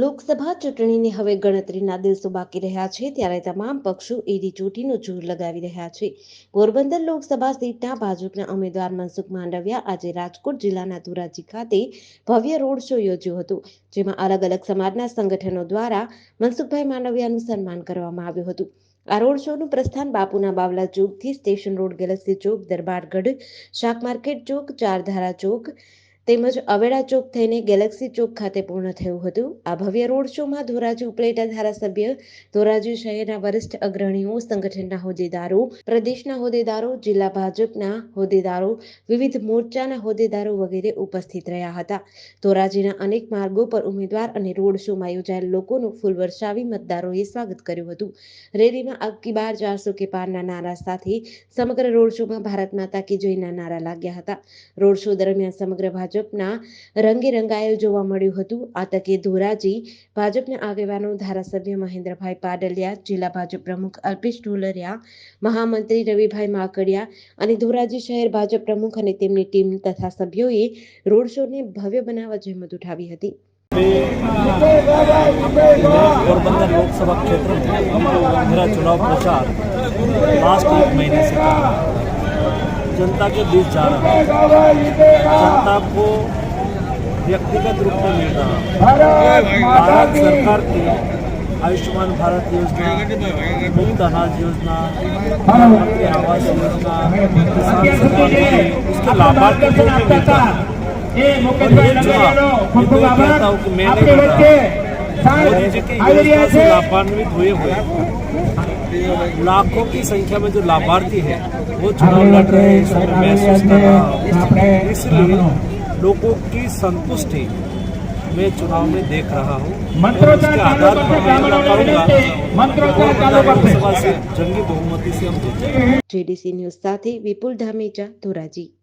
લોકસભા ચૂંટણીની હવે ગણતરીના દિવસો બાકી રહ્યા છે, ત્યારે તમામ પક્ષો એડી ચોટીનો જોર લગાવી રહ્યા છે. પોરબંદર લોકસભા સીટના ભાજપના ઉમેદવાર મનસુખ માંડવિયા આજે રાજકોટ જિલ્લાના ધોરાજી ખાતે ભવ્ય રોડ શો યોજ્યો હતો, જેમાં અલગ અલગ સમાજના સંગઠનો દ્વારા મનસુખભાઈ માંડવિયાનું સન્માન કરવામાં આવ્યું હતું. આ રોડ શોનું પ્રસ્થાન બાપુના બાવલા ચોકથી સ્ટેશન રોડ ગેલેક્સી ચોક, દરબારગઢ, શાક માર્કેટ ચોક, ચારધારા ચોક તેમજ અવેડા ચોક થઈને ગેલેક્સી ચોક ખાતે પૂર્ણ થયું હતું. આ ભવ્ય રોડ શોમાં ધોરાજી ઉપલેટા ધારાસભ્ય, ધોરાજી શહેરના વરિષ્ઠ અગ્રણીઓ, સંગઠનના હોદ્દેદારો, પ્રદેશના હોદ્દેદારો, જિલ્લા ભાજપના હોદ્દેદારો, વિવિધ મોરચાના હોદ્દેદારો વગેરે ઉપસ્થિત રહ્યા હતા. ધોરાજીના અનેક માર્ગો પર ઉમેદવાર અને રોડ શોમાં યોજાયેલ લોકોનું ફૂલ વર્ષાવી મતદારોએ સ્વાગત કર્યું હતું. રેલીમાં અબકી બાર ચારસો કે પારના નારા સાથે સમગ્ર રોડ શોમાં ભારત માતા કી જયના નારા લાગ્યા હતા. રોડ શો દરમિયાન સમગ્ર ભાજપના રંગે રંગાયેલ જોવા મળ્યું હતું આ તકે ધોરાજી ભાજપના આગેવાનો ધારાસભ્ય મહેન્દ્રભાઈ પાડલિયા જિલ્લા ભાજપ પ્રમુખ અલ્પેશ ઢોલરિયા મહામંત્રી રવિભાઈ માકડિયા અને ધોરાજી શહેર ભાજપ પ્રમુખ અને તેમની ટીમ તથા સભ્યોએ રોડ શોને ભવ્ય બનાવવા જહેમત ઉઠાવી હતી पोरबंदर लोकसभा क्षेत्र में मेरा चुनाव प्रचार लास्ट एक महीने से कर रहा हूं। जनता के बीच जा रहा हूँ। जनता को व्यक्तिगत रूप में मिल रहा भारत सरकार की आयुष्मान भारत योजना मुफ़्त अनाज योजना प्रधानमंत्री आवास योजना किसान सम्मान उसके लाभार्थी को भी मिलता है। और ये चुनाव ये तो मैं कहता हूँ कि मैं कहता मोदी जी की योजना से लाभान्वित हुए हुए लाखों की संख्या में जो लाभार्थी है वो चुनाव लड़ रहे हैं महसूस कर रहा इसलिए लोगों की संतुष्टि मैं चुनाव में देख रहा हूँ। उसके आधार पर जंगी बहुमती से हम डी जेडीसी न्यूज़ साथी विपुल धामेचा धोराजी।